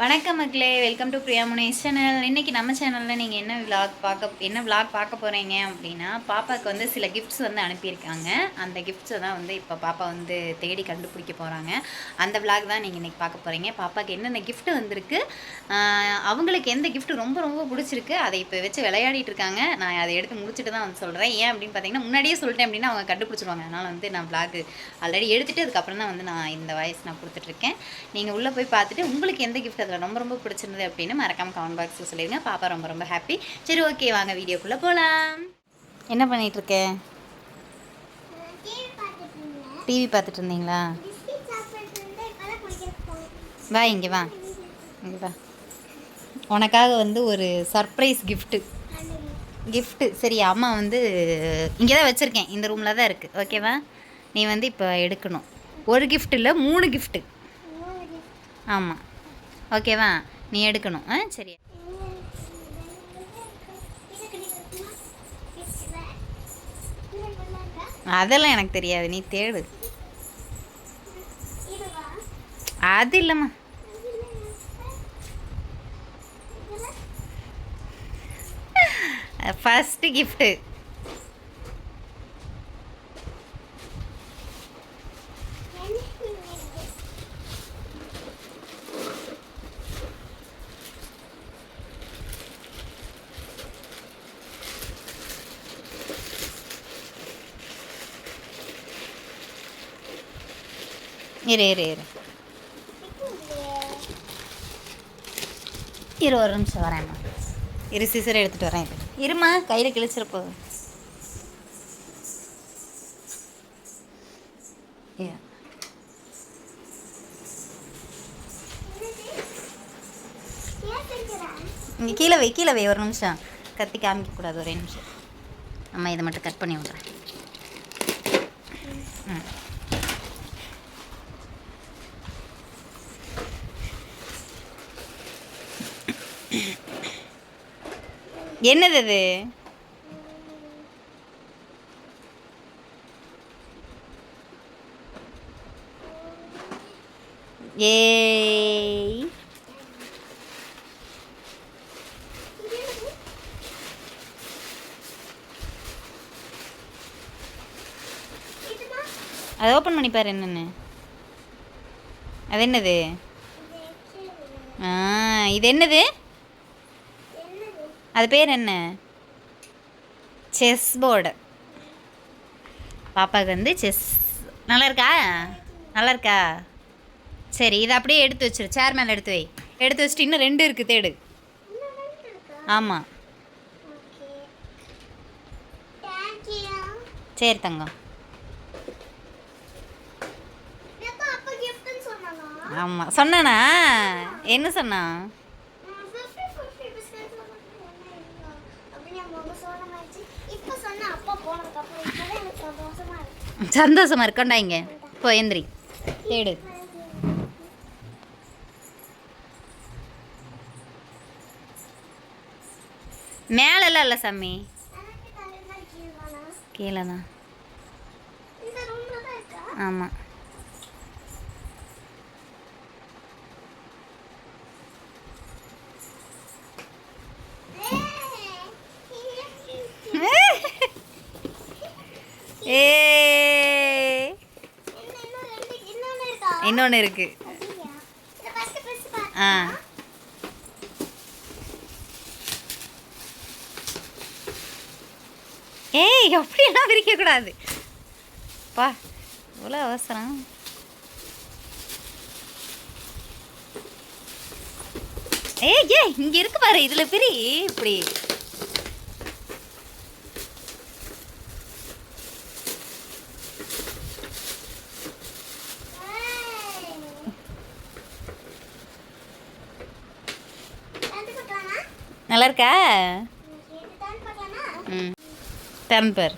வணக்கம் மக்களே welcome to Priya Munesh channel இன்னைக்கு நம்ம சேனலில் நீங்கள் என்ன விளாக் பார்க்க என்ன விளாக் பார்க்க போகிறீங்க அப்படின்னா பாப்பாவுக்கு வந்து சில கிஃப்ட்ஸ் வந்து அனுப்பியிருக்காங்க. அந்த கிஃப்ட்ஸை தான் வந்து இப்போ பாப்பா வந்து தேடி கண்டுபிடிக்க போகிறாங்க அந்த விளாக் தான் நீங்கள் இன்றைக்கி பார்க்க போகிறீங்க பாப்பாவுக்கு என்னென்ன கிஃப்ட் வந்திருக்கு? அவங்களுக்கு எந்த கிஃப்ட் ரொம்ப ரொம்ப பிடிச்சிருக்கு? அதை இப்போ வச்சு விளையாடிட்டு இருக்காங்க. நான் அதை எடுத்து முடிச்சுட்டு தான் வந்து சொல்கிறேன் ஏன் அப்படின்னு பார்த்தீங்கன்னா முன்னாடியே சொல்லிட்டேன் அப்படின்னா அவங்க கண்டுபிடிச்சிருவாங்க. அதனால் வந்து நான் விளாக் ஆல்ரெடி எடுத்துகிட்டு அதுக்கப்புறம் தான் வந்து நான் இந்த வாய்ஸ் நான் கொடுத்துட்ருக்கேன் நீங்கள் உள்ளே போய் பார்த்துட்டு உங்களுக்கு எந்த கிஃப்ட் அதில் ரொம்ப ரொம்ப பிடிச்சிருந்தது அப்படின்னு மறக்காம கமெண்ட் பாக்ஸில் சொல்லிடுங்க பாப்பா ரொம்ப ரொம்ப ஹாப்பி சரி ஓகே வாங்க வீடியோக்குள்ளே போகலாம் என்ன பண்ணிட்டு இருக்க? டிவி பார்த்துட்டு இருந்தீங்களா? வா இங்கே வா. இங்கே வா. உனக்காக வந்து ஒரு சர்ப்ரைஸ் கிஃப்ட்டு கிஃப்ட்டு சரி அம்மா வந்து இங்கே தான் வச்சுருக்கேன். இந்த ரூமில் தான் இருக்குது ஓகேவா நீ வந்து இப்போ எடுக்கணும். ஒரு gift இல்லை மூணு கிஃப்ட்டு ஆமாம் ஓகேவா? நீ எடுக்கணும். ஆ சரி. அதெல்லாம் எனக்கு தெரியாது. நீ தேடு. அது இல்லைம்மா. ஃபஸ்ட்டு கிஃப்ட்டு இரு இரு இரு. இரு ஒரு நிமிஷம் வரேன்மா இரு சிசர் எடுத்துகிட்டு வரேன். இரு இருமா கையில் கிழிச்சிருப்போ இங்கே கீழே வை கீழே வை ஒரு நிமிஷம். கத்தி காமிக்கக்கூடாது ஒரே நிமிஷம். அம்மா இதை மட்டும் கட் பண்ணி விட்றேன். ம். என்னது அது? ஏய். அதை ஓப்பன் பண்ணி பாரு என்னென்னு. அது என்னது? ஆ இது என்னது? அது பேர் என்ன? செஸ் போர்டு பாப்பாவுக்கு வந்து செஸ் நல்லா இருக்கா நல்லா இருக்கா சரி இதை அப்படியே எடுத்து வச்சிரு. சேர் மேலே எடுத்து வை. எடுத்து வச்சுட்டு இன்னும் ரெண்டு இருக்குது தேடு. ஆமாம் சரி தங்கம். ஆமாம் சொன்னானா? என்ன சொன்னான்? சந்தோஷமா இருக்கண்டா இங்க. போ எந்திரி. தேடு. மேலெல்லாம் இல்லை சாமி. கீழே தான். ஆமாம் இன்னொன்று இருக்கு. ஆ. ஏய் அப்படியெல்லாம் விரிக்கக்கூடாது பா இவ்வளோ அவசரம். ஏய் ஏய் இங்கே இருக்கு பாரு இதில் பிரி இப்படி. நல்லா இருக்கா ம். திறந்து பேர்.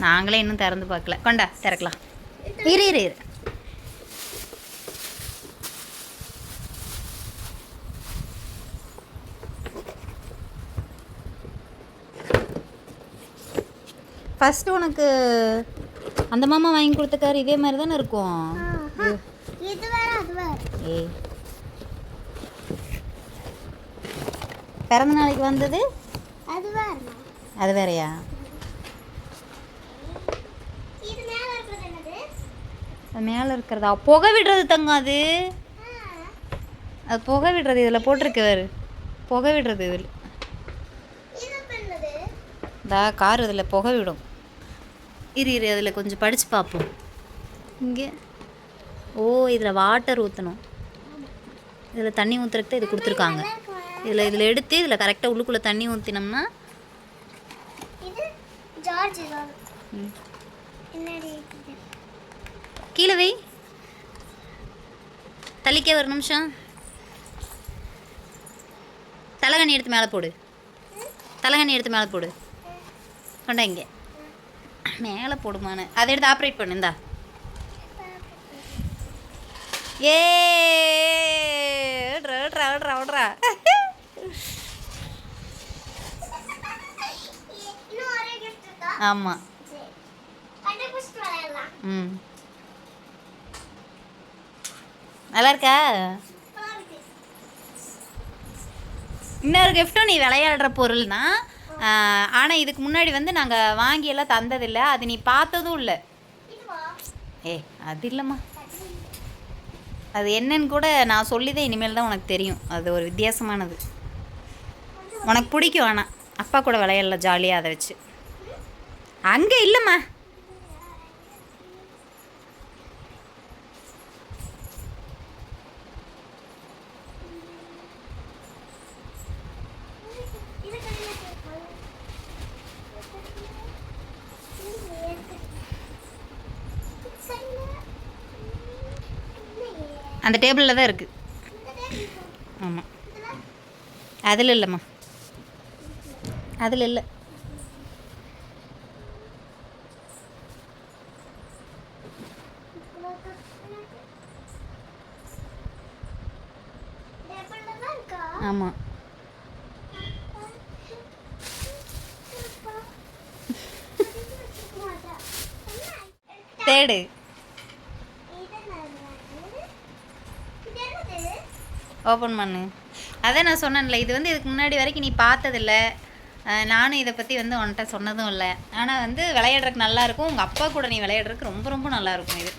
நாங்களே இன்னும் திறந்து பார்க்கல. கொண்டா திறக்கலாம். இரு இரு இரு. ஃபஸ்ட்டு உனக்கு அந்த மாமா வாங்கி கொடுத்த கார் இதே மாதிரி தானே இருக்கும்? ஏய் பிறந்த நாளைக்கு வந்தது? அது வேற அது வேறயா? மேல இருக்கிறது புகை விடுறது தங்கம் அது. அது புகை விடுறது இதில் போட்டிருக்கு வேறு புகை விடுறது இதில். இந்த கார் இதில் புகை விடும். இரு இரு அதில் கொஞ்சம் படித்து பார்ப்போம் இங்கே. ஓ இதில் வாட்டர் ஊற்றணும் இதில் தண்ணி ஊற்றுறதுக்கு இது கொடுத்துருக்காங்க? இதில் இதில் எடுத்து இதில் கரெக்டாக உள்ளுக்குள்ளே தண்ணி ஊற்றினோம்னா? கீழே வை. தள்ளிக்கே ஒரு நிமிஷம். தலகணி எடுத்து மேலே போடு. தலகணி எடுத்து மேலே போடு. கொண்டா இங்கே. மேலே போடுமான்னு. அதை எடுத்து ஆப்ரேட் பண்ணு இந்தா. ஏ ஆமா. ஆமாம் ம். நல்லா இருக்கா இன்னொரு கிஃப்ட்டும் நீ விளையாடுற பொருள் தான் ஆனால் இதுக்கு முன்னாடி வந்து நாங்கள் வாங்கியெல்லாம் தந்ததில்லை. அது நீ பார்த்ததும் இல்லை. ஏ அது இல்லைம்மா. அது என்னன்னு கூட நான் சொல்லி தான் இனிமேல் தான் உனக்கு தெரியும். அது ஒரு வித்தியாசமானது. உனக்கு பிடிக்கும் ஆனால் அப்பா கூட விளையாடல ஜாலியாக அதை வச்சு. அங்கே இல்லைம்மா. அந்த டேபிளில் தான் இருக்குது ஆமாம் அதில் இல்லைம்மா. அதில் இல்லை. ஆமாம் தேடு. ஓப்பன் பண்ணு. அதான் நான் சொன்னேன்ல இது வந்து இதுக்கு முன்னாடி வரைக்கும் நீ பார்த்ததில்ல. நானும் இதை பற்றி வந்து உன்கிட்ட சொன்னதும் இல்லை. ஆனால் வந்து விளையாடுறதுக்கு நல்லாயிருக்கும் உங்கள் அப்பா கூட நீ விளையாடுறதுக்கு ரொம்ப ரொம்ப நல்லா இருக்கும் இது.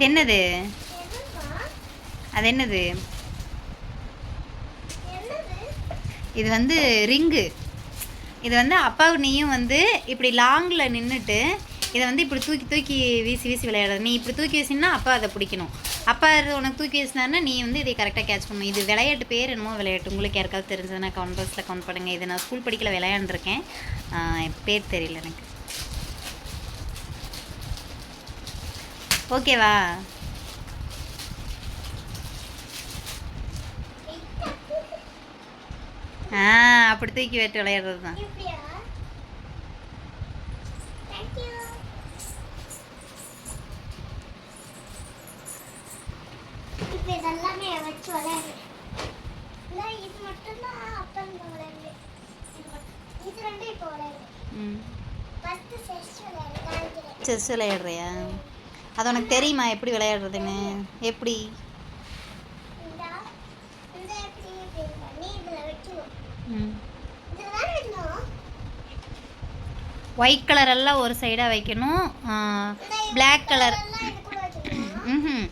இது என்னது? அது என்னது இது வந்து ரிங்கு. இது வந்து அப்பாவும் நீயும் வந்து இப்படி லாங்கில் நின்றுட்டு இதை வந்து இப்படி தூக்கி தூக்கி வீசி வீசி விளையாடுறது நீ இப்படி தூக்கி வீசினா அப்பா அதை பிடிக்கணும். அப்பா உனக்கு தூக்கி வீசினாருன்னா நீ வந்து இதை கரெக்டாக கேட்ச் பண்ணணும். இது விளையாட்டு பேர் என்னமோ விளையாட்டு. உங்களுக்கு யாருக்காவது தெரிஞ்சதுன்னா கவுண்ட் பாக்ஸில் கவுண்ட் பண்ணுங்கள் இது நான் ஸ்கூல் படிக்கல விளையாண்டுருக்கேன். என் பேர் தெரியல எனக்கு. ஓகேவா? ஆ அப்படி தூக்கி வெட்டு விளையாடுறது தான். இதெல்லாமே வச்சு இது மட்டும்தான் அப்பா இது ரெண்டும் இப்போ செஸ் விளையாடுறியா? அது உனக்கு தெரியுமா எப்படி விளையாடுறதுன்னு? எப்படி? ஒயிட் கலர் எல்லாம் ஒரு சைடாக வைக்கணும். பிளாக் கலர் ம்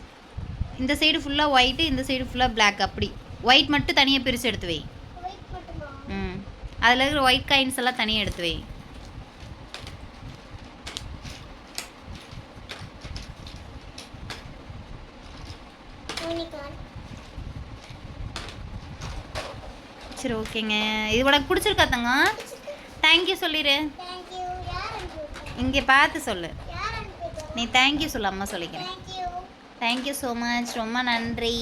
இந்த சைடு ஃபுல்லாக ஒயிட்டு இந்த சைடு ஃபுல்லாக Black அப்படி. ஒயிட் மட்டும் தனியாக பிரித்து எடுத்து வை. ம். அதில் இருக்கிற ஒயிட் காயின்ஸ் எல்லாம் தனியாக எடுத்து வை. சரி ஓகேங்க. இது உனக்கு பிடிச்சிருக்கா தங்கம்? தேங்க்யூ சொல்லிடு இங்கே பார்த்து சொல்லு. நீ தேங்க்யூ சொல்லு அம்மா சொல்லிக்கிறேன். தேங்க்யூ ஸோ மச் ரொம்ப நன்றி.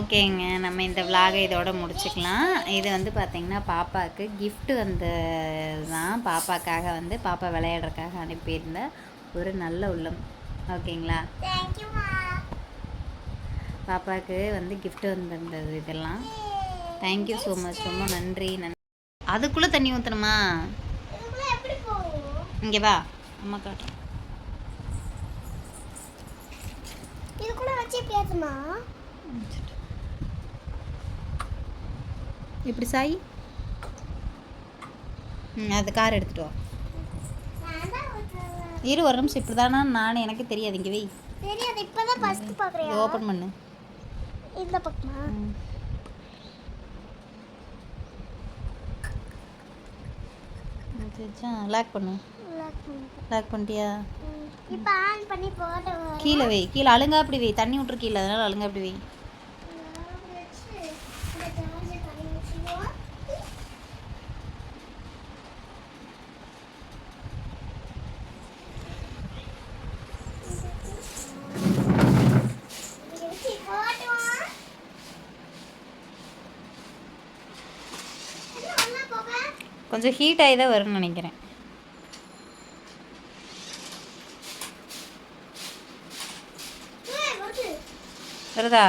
ஓகேங்க நம்ம இந்த விலாகை இதோட முடிச்சுக்கலாம். இது வந்து பார்த்திங்கன்னா பாப்பாவுக்கு gift வந்து தான் பாப்பாக்காக வந்து பாப்பா விளையாடுறதுக்காக அனுப்பியிருந்த ஒரு நல்ல உள்ளம். ஓகேங்களா? பாப்பாவுக்கு வந்து gift வந்திருந்தது இதெல்லாம். தேங்க்யூ ஸோ மச் ரொம்ப நன்றி. நன்றி அதுக்குள்ளே தண்ணி ஊற்றணுமா இங்கே வா. அம்மா காட்டுறேன் இதுக்குள்ள வச்சு பேசுமா இப்படி சாய்? ம் அது கார் எடுத்துட்டு வா. தான். இரு ஒரு நிமிஷம். இப்படி தானா நான் எனக்கு தெரியாது. இங்கே வை. தெரியாது. இப்பதான் ஃபர்ஸ்ட் இது பாக்குறியா ஓப்பன் பண்ணு. இந்த பக்கமா? லாக் பண்ணு. லாக் பண்ணிட்டியா. இப்ப ஆன் பண்ணி போட்டு. கீழே வை கீழே அழுங்கா அப்படி வை தண்ணி விட்டுரு கீழே அதனால அழுங்கா அப்படி வை நான் வச்சு இந்த charger பண்ணி வச்சுக்குவோம். இங்க வச்சு போட்டுவோம். என்ன ஒண்ணா போக? கொஞ்சம் ஹீட் ஆகி தான் வரும்னு நினைக்கிறேன். வருதா?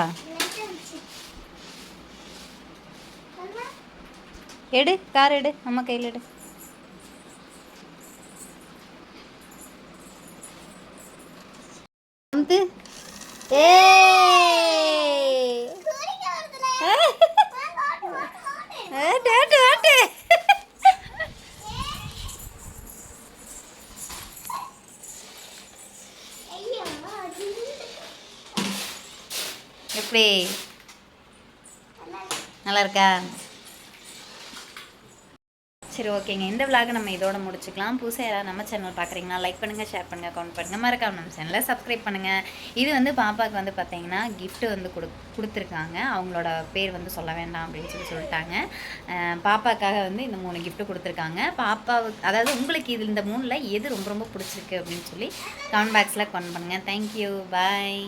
எடு கார் எடு அம்மா கையில் எடு. வந்து ஏ சூரியன் வருதுல. வாங்க, ஓட்டு, ஓட்டு, ஓட்டு. ஆட்டு ஆட்டு ஆட்டு ஐயோ, அது எப்படி நல்லா இருக்கு. நல்லா இருக்கா சரி ஓகேங்க. இந்த விலாக நம்ம இதோட முடிச்சுக்கலாம். புதுசாக யாராவது நம்ம சேனல் பார்க்குறீங்களா லைக் பண்ணுங்கள் ஷேர் பண்ணுங்கள் கமெண்ட் பண்ணுங்கள் மறக்காம நம்ம சேனலை சப்ஸ்கிரைப் பண்ணுங்கள் இது வந்து பாப்பாவுக்கு வந்து பார்த்தீங்கன்னா கிஃப்ட்டு வந்து கொடு கொடுத்துருக்காங்க. அவங்களோட பேர் வந்து சொல்ல வேண்டாம் அப்படின்னு சொல்லி சொல்லிட்டாங்க. பாப்பாக்காக வந்து இந்த மூணு கிஃப்ட்டு கொடுத்துருக்காங்க. பாப்பாவுக்கு அதாவது உங்களுக்கு இது இந்த மூணில் எது ரொம்ப ரொம்ப பிடிச்சிருக்கு அப்படின்னு சொல்லி கமெண்ட் பாக்ஸில் கமெண்ட் பண்ணுங்கள் தேங்க்யூ பாய்